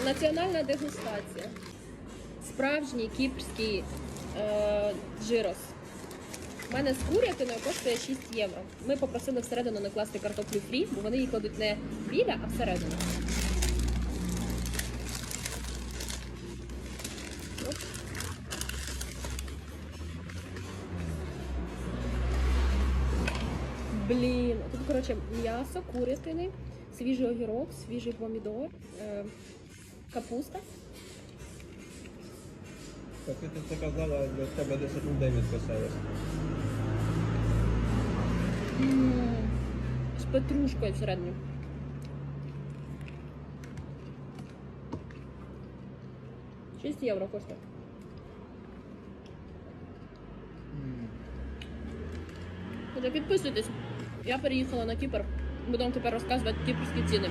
Національна дегустація. Справжній кіпрський е, джирос. У мене з курятиною коштує 6 євро. Ми попросили всередину не класти картоплю фрі, бо вони її кладуть не біля, а всередину. Блін, тут, коротше, м'ясо, курятини, свіжий огірок, свіжий помідор, е, капуста. Поки ти це казала, до тебе 10 людей відписалось. З петрушкою всередині. Шість євро коштує. Отже, підписуйтесь. Я переїхала на Кіпр. Буду вам тепер розказувати кіпрські ціни.